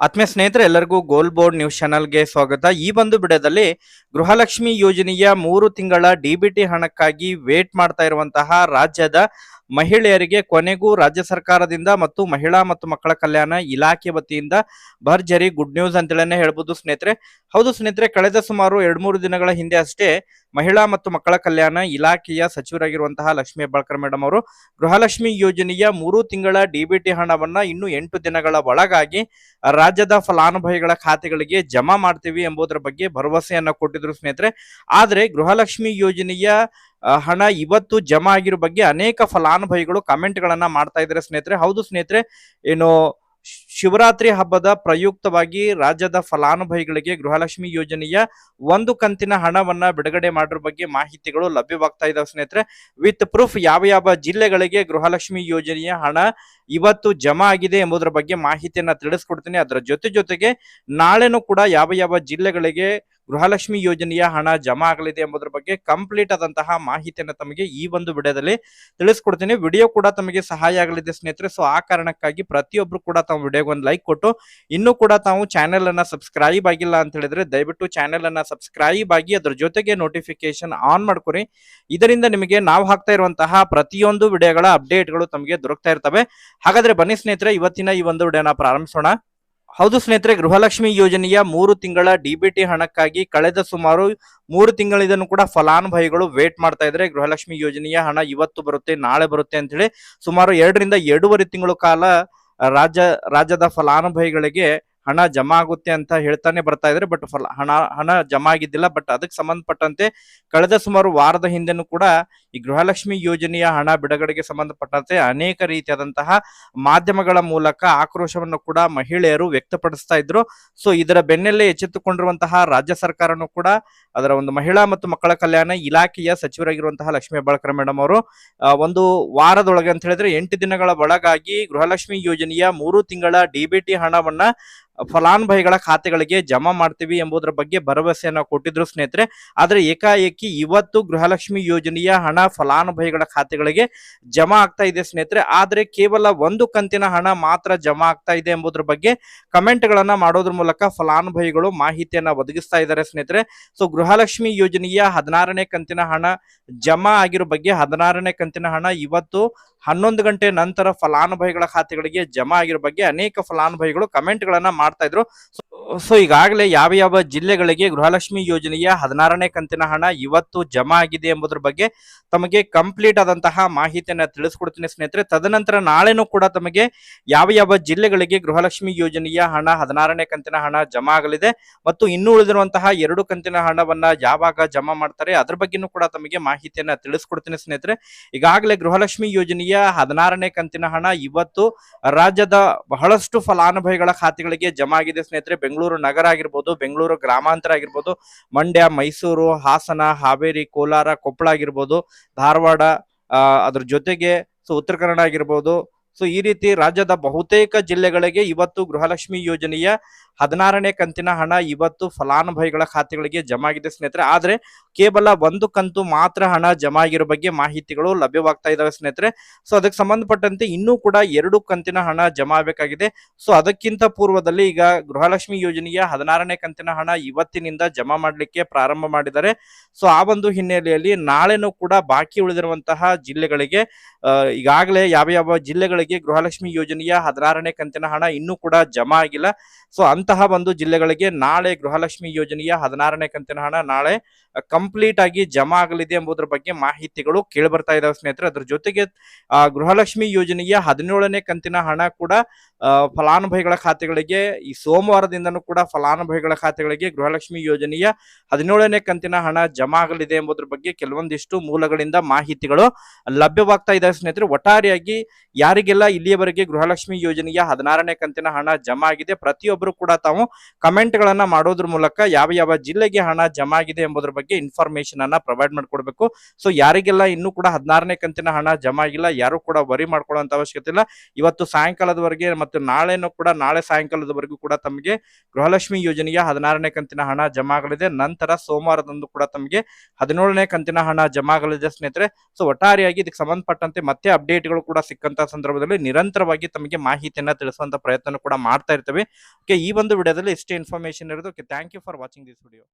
ಆತ್ಮೀಯ ಸ್ನೇಹಿತರೆ, ಎಲ್ಲರಿಗೂ ಗೋಲ್ ಬೋರ್ಡ್ ನ್ಯೂಸ್ ಚಾನಲ್ಗೆ ಸ್ವಾಗತ. ಈ ಒಂದು ಬಿಡದಲ್ಲಿ ಗೃಹಲಕ್ಷ್ಮಿ ಯೋಜನೆಯ ಮೂರು ತಿಂಗಳ ಡಿಬಿಟಿ ಹಣಕ್ಕಾಗಿ ವೇಟ್ ಮಾಡ್ತಾ ಇರುವಂತಹ ರಾಜ್ಯದ ಮಹಿಳೆಯರಿಗೆ ಕೊನೆಗೂ ರಾಜ್ಯ ಸರ್ಕಾರದಿಂದ ಮತ್ತು ಮಹಿಳಾ ಮತ್ತು ಮಕ್ಕಳ ಕಲ್ಯಾಣ ಇಲಾಖೆ ವತಿಯಿಂದ ಭರ್ಜರಿ ಗುಡ್ ನ್ಯೂಸ್ ಅಂತೇಳಿ ಹೇಳ್ಬೋದು ಸ್ನೇಹಿತರೆ. ಹೌದು ಸ್ನೇಹಿತರೆ, ಕಳೆದ ಸುಮಾರು ಎರಡ್ ಮೂರು ದಿನಗಳ ಹಿಂದೆ ಅಷ್ಟೇ ಮಹಿಳಾ ಮತ್ತು ಮಕ್ಕಳ ಕಲ್ಯಾಣ ಇಲಾಖೆಯ ಸಚಿವರಾಗಿರುವಂತಹ ಲಕ್ಷ್ಮೀ ಹೆಬ್ಬಾಳ್ಕರ್ ಮೇಡಮ್ ಅವರು ಗೃಹಲಕ್ಷ್ಮಿ ಯೋಜನೆಯ ಮೂರು ತಿಂಗಳ ಡಿಬಿಟಿ ಹಣವನ್ನ ಇನ್ನು ಎಂಟು ದಿನಗಳ ಒಳಗಾಗಿ ರಾಜ್ಯದ ಫಲಾನುಭವಿಗಳ ಖಾತೆಗಳಿಗೆ ಜಮಾ ಮಾಡ್ತೀವಿ ಎಂಬುದರ ಬಗ್ಗೆ ಭರವಸೆಯನ್ನ ಕೊಟ್ಟಿದ್ರು ಸ್ನೇಹಿತರೆ. ಆದ್ರೆ ಗೃಹಲಕ್ಷ್ಮಿ ಯೋಜನೆಯ ಹಣ ಇವತ್ತು ಜಮಾ ಆಗಿರೋ ಬಗ್ಗೆ ಅನೇಕ ಫಲಾನುಭವಿಗಳು ಕಮೆಂಟ್ ಗಳನ್ನ ಮಾಡ್ತಾ ಇದ್ದಾರೆ ಸ್ನೇಹಿತರೆ. ಹೌದು ಸ್ನೇಹಿತರೆ, ಏನು ಶಿವರಾತ್ರಿ ಹಬ್ಬದ ಪ್ರಯುಕ್ತವಾಗಿ ರಾಜ್ಯದ ಫಲಾನುಭವಿಗಳಿಗೆ ಗೃಹಲಕ್ಷ್ಮಿ ಯೋಜನೆಯ ಒಂದು ಕಂತಿನ ಹಣವನ್ನ ಬಿಡುಗಡೆ ಮಾಡಿರೋ ಬಗ್ಗೆ ಮಾಹಿತಿಗಳು ಲಭ್ಯವಾಗ್ತಾ ಇದಾವೆ ಸ್ನೇಹಿತರೆ. ವಿತ್ ಪ್ರೂಫ್ ಯಾವ ಯಾವ ಜಿಲ್ಲೆಗಳಿಗೆ ಗೃಹಲಕ್ಷ್ಮಿ ಯೋಜನೆಯ ಹಣ ಇವತ್ತು ಜಮಾ ಆಗಿದೆ ಎಂಬುದರ ಬಗ್ಗೆ ಮಾಹಿತಿಯನ್ನ ತಿಳಿಸ್ಕೊಡ್ತೀನಿ. ಅದರ ಜೊತೆ ಜೊತೆಗೆ ನಾಳೆನೂ ಕೂಡ ಯಾವ ಯಾವ ಜಿಲ್ಲೆಗಳಿಗೆ ಗೃಹಲಕ್ಷ್ಮಿ ಯೋಜನೆಯ ಹಣ ಜಮಾ ಆಗಲಿದೆ ಎಂಬುದರ ಬಗ್ಗೆ ಕಂಪ್ಲೀಟ್ ಆದಂತಹ ಮಾಹಿತಿಯನ್ನು ತಮಗೆ ಈ ಒಂದು ವಿಡಿಯೋದಲ್ಲಿ ತಿಳಿಸ್ಕೊಡ್ತೀನಿ. ವಿಡಿಯೋ ಕೂಡ ತಮಗೆ ಸಹಾಯ ಆಗಲಿದೆ ಸ್ನೇಹಿತರೆ. ಸೊ ಆ ಕಾರಣಕ್ಕಾಗಿ ಪ್ರತಿಯೊಬ್ರು ಕೂಡ ತಮ್ಮ ವಿಡಿಯೋಗೆ ಒಂದು ಲೈಕ್ ಕೊಟ್ಟು, ಇನ್ನೂ ಕೂಡ ತಾವು ಚಾನೆಲ್ ಅನ್ನ ಸಬ್ಸ್ಕ್ರೈಬ್ ಆಗಿಲ್ಲ ಅಂತ ಹೇಳಿದ್ರೆ ದಯವಿಟ್ಟು ಚಾನೆಲ್ ಅನ್ನ ಸಬ್ಸ್ಕ್ರೈಬ್ ಆಗಿ ಅದ್ರ ಜೊತೆಗೆ ನೋಟಿಫಿಕೇಶನ್ ಆನ್ ಮಾಡ್ಕೊರಿ. ಇದರಿಂದ ನಿಮಗೆ ನಾವು ಹಾಕ್ತಾ ಇರುವಂತಹ ಪ್ರತಿಯೊಂದು ವಿಡಿಯೋಗಳ ಅಪ್ಡೇಟ್ಗಳು ತಮಗೆ ದೊರಕ್ತಾ ಇರ್ತವೆ. ಹಾಗಾದ್ರೆ ಬನ್ನಿ ಸ್ನೇಹಿತರೆ, ಇವತ್ತಿನ ಈ ಒಂದು ವಿಡಿಯೋನ ಪ್ರಾರಂಭಿಸೋಣ. ಹೌದು ಸ್ನೇಹಿತರೆ, ಗೃಹಲಕ್ಷ್ಮಿ ಯೋಜನೆಯ ಮೂರು ತಿಂಗಳ ಡಿಬಿಟಿ ಹಣಕ್ಕಾಗಿ ಕಳೆದ ಸುಮಾರು ಮೂರು ತಿಂಗಳಿದನ್ನು ಕೂಡ ಫಲಾನುಭವಿಗಳು ವೇಟ್ ಮಾಡ್ತಾ ಇದ್ದಾರೆ. ಗೃಹಲಕ್ಷ್ಮಿ ಯೋಜನೆಯ ಹಣ ಇವತ್ತು ಬರುತ್ತೆ, ನಾಳೆ ಬರುತ್ತೆ ಅಂತ ಹೇಳಿ ಸುಮಾರು ಎರಡರಿಂದ ಎರಡೂವರೆ ತಿಂಗಳು ಕಾಲ ರಾಜ್ಯ, ರಾಜ್ಯದ ಫಲಾನುಭವಿಗಳಿಗೆ ಹಣ ಜಮಾ ಆಗುತ್ತೆ ಅಂತ ಹೇಳ್ತಾನೆ ಬರ್ತಾ ಇದ್ರೆ. ಬಟ್ ಫಲ ಹಣ ಹಣ ಜಮಾ ಆಗಿದ್ದಿಲ್ಲ. ಬಟ್ ಅದಕ್ಕೆ ಸಂಬಂಧಪಟ್ಟಂತೆ ಕಳೆದ ಸುಮಾರು ವಾರದ ಹಿಂದೆನೂ ಕೂಡ ಈ ಗೃಹಲಕ್ಷ್ಮಿ ಯೋಜನೆಯ ಹಣ ಬಿಡುಗಡೆಗೆ ಸಂಬಂಧಪಟ್ಟಂತೆ ಅನೇಕ ರೀತಿಯಾದಂತಹ ಮಾಧ್ಯಮಗಳ ಮೂಲಕ ಆಕ್ರೋಶವನ್ನು ಕೂಡ ಮಹಿಳೆಯರು ವ್ಯಕ್ತಪಡಿಸ್ತಾ ಇದ್ರು. ಸೊ ಇದರ ಬೆನ್ನಲ್ಲೇ ಎಚ್ಚೆತ್ತುಕೊಂಡಿರುವಂತಹ ರಾಜ್ಯ ಸರ್ಕಾರನು ಕೂಡ ಅದರ ಒಂದು ಮಹಿಳಾ ಮತ್ತು ಮಕ್ಕಳ ಕಲ್ಯಾಣ ಇಲಾಖೆಯ ಸಚಿವರಾಗಿರುವಂತಹ ಲಕ್ಷ್ಮೀ ಹೆಬ್ಬಾಳ್ಕರ್ ಮೇಡಮ್ ಅವರು ಒಂದು ವಾರದೊಳಗೆ ಅಂತ ಹೇಳಿದ್ರೆ ಎಂಟು ದಿನಗಳ ಒಳಗಾಗಿ ಗೃಹಲಕ್ಷ್ಮಿ ಯೋಜನೆಯ ಮೂರು ತಿಂಗಳ ಡಿಬಿಟಿ ಹಣವನ್ನ ಫಲಾನುಭವಿಗಳ ಖಾತೆಗಳಿಗೆ ಜಮಾ ಮಾಡ್ತೀವಿ ಎಂಬುದರ ಬಗ್ಗೆ ಭರವಸೆಯನ್ನು ಕೊಟ್ಟಿದ್ರು ಸ್ನೇಹಿತರೆ. ಆದರೆ ಏಕಾಏಕಿ ಇವತ್ತು ಗೃಹಲಕ್ಷ್ಮಿ ಯೋಜನೆಯ ಹಣ ಫಲಾನುಭವಿಗಳ ಖಾತೆಗಳಿಗೆ ಜಮಾ ಆಗ್ತಾ ಇದೆ ಸ್ನೇಹಿತರೆ. ಆದರೆ ಕೇವಲ ಒಂದು ಕಂತಿನ ಹಣ ಮಾತ್ರ ಜಮಾ ಆಗ್ತಾ ಇದೆ ಎಂಬುದರ ಬಗ್ಗೆ ಕಮೆಂಟ್ ಗಳನ್ನ ಮಾಡೋದ್ರ ಮೂಲಕ ಫಲಾನುಭವಿಗಳು ಮಾಹಿತಿಯನ್ನ ಒದಗಿಸ್ತಾ ಇದ್ದಾರೆ ಸ್ನೇಹಿತರೆ. ಸೊ ಗೃಹಲಕ್ಷ್ಮಿ ಯೋಜನೆಯ ಹದಿನಾರನೇ ಕಂತಿನ ಹಣ ಜಮಾ ಆಗಿರೋ ಬಗ್ಗೆ ಹದಿನಾರನೇ ಕಂತಿನ ಹಣ ಇವತ್ತು ಹನ್ನೊಂದು ಗಂಟೆ ನಂತರ ಫಲಾನುಭವಿಗಳ ಖಾತೆಗಳಿಗೆ ಜಮಾ ಆಗಿರೋ ಬಗ್ಗೆ ಅನೇಕ ಫಲಾನುಭವಿಗಳು ಕಮೆಂಟ್ ಗಳನ್ನ ಮಾಡ್ತಾ ಇದ್ರು. ಸೊ ಈಗಾಗಲೇ ಯಾವ ಯಾವ ಜಿಲ್ಲೆಗಳಿಗೆ ಗೃಹಲಕ್ಷ್ಮಿ ಯೋಜನೆಯ ಹದಿನಾರನೇ ಕಂತಿನ ಹಣ ಇವತ್ತು ಜಮಾ ಆಗಿದೆ ಎಂಬುದರ ಬಗ್ಗೆ ತಮಗೆ ಕಂಪ್ಲೀಟ್ ಆದಂತಹ ಮಾಹಿತಿಯನ್ನ ತಿಳಿಸ್ಕೊಡ್ತೀನಿ ಸ್ನೇಹಿತರೆ. ತದನಂತರ ನಾಳೆನೂ ಕೂಡ ತಮಗೆ ಯಾವ ಯಾವ ಜಿಲ್ಲೆಗಳಿಗೆ ಗೃಹಲಕ್ಷ್ಮಿ ಯೋಜನೆಯ ಹಣ ಹದಿನಾರನೇ ಕಂತಿನ ಹಣ ಜಮಾ ಆಗಲಿದೆ ಮತ್ತು ಇನ್ನು ಉಳಿದಿರುವಂತಹ ಎರಡು ಕಂತಿನ ಹಣವನ್ನ ಯಾವಾಗ ಜಮಾ ಮಾಡ್ತಾರೆ ಅದ್ರ ಬಗ್ಗೆನೂ ಕೂಡ ತಮಗೆ ಮಾಹಿತಿಯನ್ನ ತಿಳಿಸ್ಕೊಡ್ತೀನಿ ಸ್ನೇಹಿತರೆ. ಈಗಾಗಲೇ ಗೃಹಲಕ್ಷ್ಮಿ ಯೋಜನೆಯ ಹದಿನಾರನೇ ಕಂತಿನ ಹಣ ಇವತ್ತು ರಾಜ್ಯದ ಬಹಳಷ್ಟು ಫಲಾನುಭವಿಗಳ ಖಾತೆಗಳಿಗೆ ಜಮಾ ಆಗಿದೆ ಸ್ನೇಹಿತರೆ. ಬೆಂಗಳೂರು ನಗರ ಆಗಿರ್ಬೋದು, ಬೆಂಗಳೂರು ಗ್ರಾಮಾಂತರ ಆಗಿರ್ಬೋದು, ಮಂಡ್ಯ, ಮೈಸೂರು, ಹಾಸನ, ಹಾವೇರಿ, ಕೋಲಾರ, ಕೊಪ್ಪಳ ಆಗಿರ್ಬೋದು, ಧಾರವಾಡ ಅದ್ರ ಜೊತೆಗೆ, ಸೊ ಉತ್ತರ ಕನ್ನಡ ಆಗಿರ್ಬೋದು ಸೊ ಈ ರೀತಿ ರಾಜ್ಯದ ಬಹುತೇಕ ಜಿಲ್ಲೆಗಳಿಗೆ ಇವತ್ತು ಗೃಹಲಕ್ಷ್ಮಿ ಯೋಜನೆಯ ಹದಿನಾರನೇ ಕಂತಿನ ಹಣ ಇವತ್ತು ಫಲಾನುಭವಿಗಳ ಖಾತೆಗಳಿಗೆ ಜಮಾ ಆಗಿದೆ ಸ್ನೇಹಿತರೆ. ಆದ್ರೆ ಕೇವಲ ಒಂದು ಕಂತು ಮಾತ್ರ ಹಣ ಜಮಾ ಆಗಿರೋ ಬಗ್ಗೆ ಮಾಹಿತಿಗಳು ಲಭ್ಯವಾಗ್ತಾ ಇದಾವೆ ಸ್ನೇಹಿತರೆ. ಸೊ ಅದಕ್ಕೆ ಸಂಬಂಧಪಟ್ಟಂತೆ ಇನ್ನೂ ಕೂಡ ಎರಡು ಕಂತಿನ ಹಣ ಜಮಾ ಆಗಬೇಕಾಗಿದೆ ಸೊ ಅದಕ್ಕಿಂತ ಪೂರ್ವದಲ್ಲಿ ಈಗ ಗೃಹಲಕ್ಷ್ಮಿ ಯೋಜನೆಯ ಹದಿನಾರನೇ ಕಂತಿನ ಹಣ ಇವತ್ತಿನಿಂದ ಜಮಾ ಮಾಡಲಿಕ್ಕೆ ಪ್ರಾರಂಭ ಮಾಡಿದ್ದಾರೆ. ಸೊ ಆ ಒಂದು ಹಿನ್ನೆಲೆಯಲ್ಲಿ ನಾಳೆನೂ ಕೂಡ ಬಾಕಿ ಉಳಿದಿರುವಂತಹ ಜಿಲ್ಲೆಗಳಿಗೆ ಈಗಾಗಲೇ ಯಾವ ಯಾವ ಜಿಲ್ಲೆಗಳಿಗೆ ಗೃಹಲಕ್ಷ್ಮಿ ಯೋಜನೆಯ ಹದಿನಾರನೇ ಕಂತಿನ ಹಣ ಇನ್ನೂ ಕೂಡ ಜಮಾ ಆಗಿಲ್ಲ. ಸೊ ಅಂತಹ ಒಂದು ಜಿಲ್ಲೆಗಳಿಗೆ ನಾಳೆ ಗೃಹಲಕ್ಷ್ಮಿ ಯೋಜನೆಯ ಹದಿನಾರನೇ ಕಂತಿನ ಹಣ ನಾಳೆ ಕಂಪ್ಲೀಟ್ ಆಗಿ ಜಮಾ ಆಗಲಿದೆ ಎಂಬುದರ ಬಗ್ಗೆ ಮಾಹಿತಿಗಳು ಕೇಳಿ ಬರ್ತಾ ಇದಾವೆ ಸ್ನೇಹಿತರೆ. ಅದ್ರ ಜೊತೆಗೆ ಗೃಹಲಕ್ಷ್ಮಿ ಯೋಜನೆಯ ಹದಿನೇಳನೇ ಕಂತಿನ ಹಣ ಕೂಡ ಫಲಾನುಭವಿಗಳ ಖಾತೆಗಳಿಗೆ, ಈ ಸೋಮವಾರದಿಂದನೂ ಕೂಡ ಫಲಾನುಭವಿಗಳ ಖಾತೆಗಳಿಗೆ ಗೃಹಲಕ್ಷ್ಮಿ ಯೋಜನೆಯ ಹದಿನೇಳನೇ ಕಂತಿನ ಹಣ ಜಮಾ ಆಗಲಿದೆ ಎಂಬುದರ ಬಗ್ಗೆ ಕೆಲವೊಂದಿಷ್ಟು ಮೂಲಗಳಿಂದ ಮಾಹಿತಿಗಳು ಲಭ್ಯವಾಗ್ತಾ ಇದಾವೆ ಸ್ನೇಹಿತರೆ. ಒಟ್ಟಾರೆಯಾಗಿ ಯಾರಿಗೆಲ್ಲ ಇಲ್ಲಿಯವರೆಗೆ ಗೃಹಲಕ್ಷ್ಮಿ ಯೋಜನೆಯ ಹದಿನಾರನೇ ಕಂತಿನ ಹಣ ಜಮಾ ಆಗಿದೆ, ಪ್ರತಿಯೊಬ್ಬರು ಕೂಡ ತಾವು ಕಮೆಂಟ್ ಗಳನ್ನ ಮಾಡೋದ್ರ ಮೂಲಕ ಯಾವ ಯಾವ ಜಿಲ್ಲೆಗೆ ಹಣ ಜಮಾ ಆಗಿದೆ ಎಂಬುದರ ಬಗ್ಗೆ ಬಗ್ಗೆ ಇನ್ಫಾರ್ಮೇಶನ್ ಅನ್ನ ಪ್ರೊವೈಡ್ ಮಾಡ್ಕೊಡ್ಬೇಕು. ಸೊ ಯಾರಿಗೆಲ್ಲ ಇನ್ನೂ ಕೂಡ ಹದಿನಾರನೇ ಕಂತಿನ ಹಣ ಜಮಾ ಆಗಿಲ್ಲ, ಯಾರು ಕೂಡ ವರಿ ಮಾಡ್ಕೊಳ್ಳುವಂತ ಅವಶ್ಯಕತೆ ಇಲ್ಲ. ಇವತ್ತು ಸಾಯಂಕಾಲದವರೆಗೆ ಮತ್ತು ನಾಳೆನೂ ಕೂಡ, ನಾಳೆ ಸಾಯಂಕಾಲದವರೆಗೂ ಕೂಡ ತಮಗೆ ಗೃಹಲಕ್ಷ್ಮಿ ಯೋಜನೆಗೆ ಹದಿನಾರನೇ ಕಂತಿನ ಹಣ ಜಮಾ ಆಗಲಿದೆ. ನಂತರ ಸೋಮವಾರದಂದು ಕೂಡ ತಮಗೆ ಹದಿನೇಳನೇ ಕಂತಿನ ಹಣ ಜಮಾ ಆಗಲಿದೆ ಸ್ನೇಹಿತರೆ. ಸೊ ಒಟ್ಟಾರೆಯಾಗಿ ಇದಕ್ಕೆ ಸಂಬಂಧಪಟ್ಟಂತೆ ಮತ್ತೆ ಅಪ್ಡೇಟ್ಗಳು ಕೂಡ ಸಿಕ್ಕಂತ ಸಂದರ್ಭದಲ್ಲಿ ನಿರಂತರವಾಗಿ ತಮಗೆ ಮಾಹಿತಿಯನ್ನ ತಿಳಿಸುವಂತ ಪ್ರಯತ್ನ ಕೂಡ ಮಾಡ್ತಾ ಇರ್ತೇವೆ. ಓಕೆ ಈ ಒಂದು ವಿಡಿಯೋದಲ್ಲಿ ಇಷ್ಟೇ ಇನ್ಫಾರ್ಮೇಶನ್ ಇರೋದು. Okay thank you for watching this video